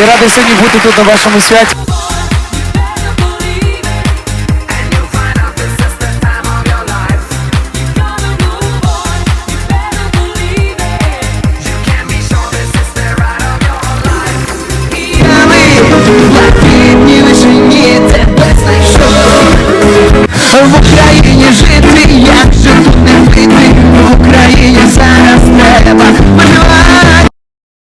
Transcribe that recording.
и рады сегодня будут тут на вашем связи.